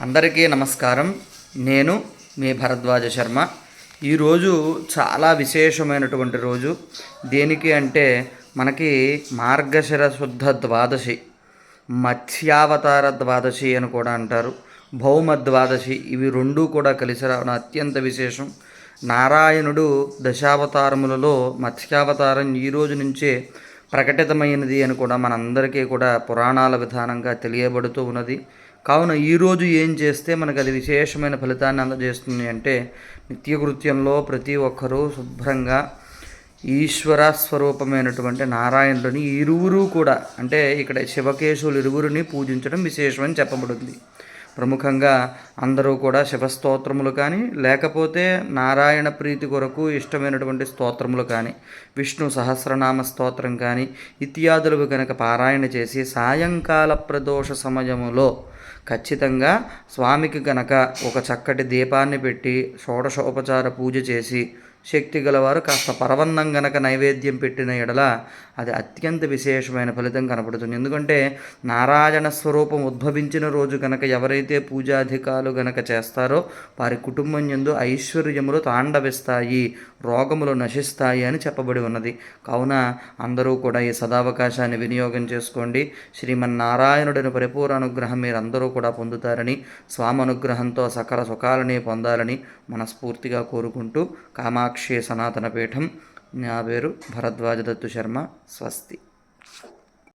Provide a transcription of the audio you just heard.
అందరికీ నమస్కారం. నేను మీ భరద్వాజ శర్మ. ఈరోజు చాలా విశేషమైనటువంటి రోజు. దేనికి అంటే మనకి మార్గశిర శుద్ధ ద్వాదశి మత్స్యావతార ద్వాదశి అని కూడా అంటారు. భౌమ ద్వాదశి ఇవి రెండూ కూడా కలిసి రావడం అత్యంత విశేషం. నారాయణుడు దశావతారములలో మత్స్యావతారం ఈ రోజు నుంచే ప్రకటితమైనది అని కూడా మనందరికీ కూడా పురాణాల విధానంగా తెలియబడుతూ ఉన్నది. కావున ఈరోజు ఏం చేస్తే మనకు అది విశేషమైన ఫలితాన్ని అందజేస్తుంది అంటే నిత్యకృత్యంలో ప్రతి ఒక్కరూ శుభ్రంగా ఈశ్వర స్వరూపమైనటువంటి నారాయణుడిని ఇరువురు కూడా అంటే ఇక్కడ శివకేశులు ఇరువురిని పూజించడం విశేషమని చెప్పబడింది. ప్రముఖంగా అందరూ కూడా శివస్తోత్రములు కానీ లేకపోతే నారాయణ ప్రీతి కొరకు ఇష్టమైనటువంటి స్తోత్రములు కానీ విష్ణు సహస్రనామ స్తోత్రం కానీ ఇత్యాదులు కనుక పారాయణ చేసి సాయంకాల ప్రదోష సమయములో ఖచ్చితంగా స్వామికి గనక ఒక చక్కటి దీపాన్ని పెట్టి షోడశోపచార పూజ చేసి శక్తి గలవారు కాస్త పరవన్నం గనక నైవేద్యం పెట్టిన ఎడల అది అత్యంత విశేషమైన ఫలితం కనపడుతుంది. ఎందుకంటే నారాయణ స్వరూపం ఉద్భవించిన రోజు గనక ఎవరైతే పూజాధికారులు గనక చేస్తారో వారి కుటుంబం యందు ఐశ్వర్యములు తాండవిస్తాయి రోగములు నశిస్తాయి అని చెప్పబడి ఉన్నది. కావున అందరూ కూడా ఈ సదావకాశాన్ని వినియోగం చేసుకోండి. శ్రీమన్నారాయణుడిని పరిపూర్ణ అనుగ్రహం మీరందరూ కూడా పొందుతారని స్వామి అనుగ్రహంతో సకల సుఖాలని పొందాలని మనస్ఫూర్తిగా కోరుకుంటూ కామాక్షి సనాతన పీఠం నా పేరు భరద్వాజ దత్తు శర్మ స్వస్తి.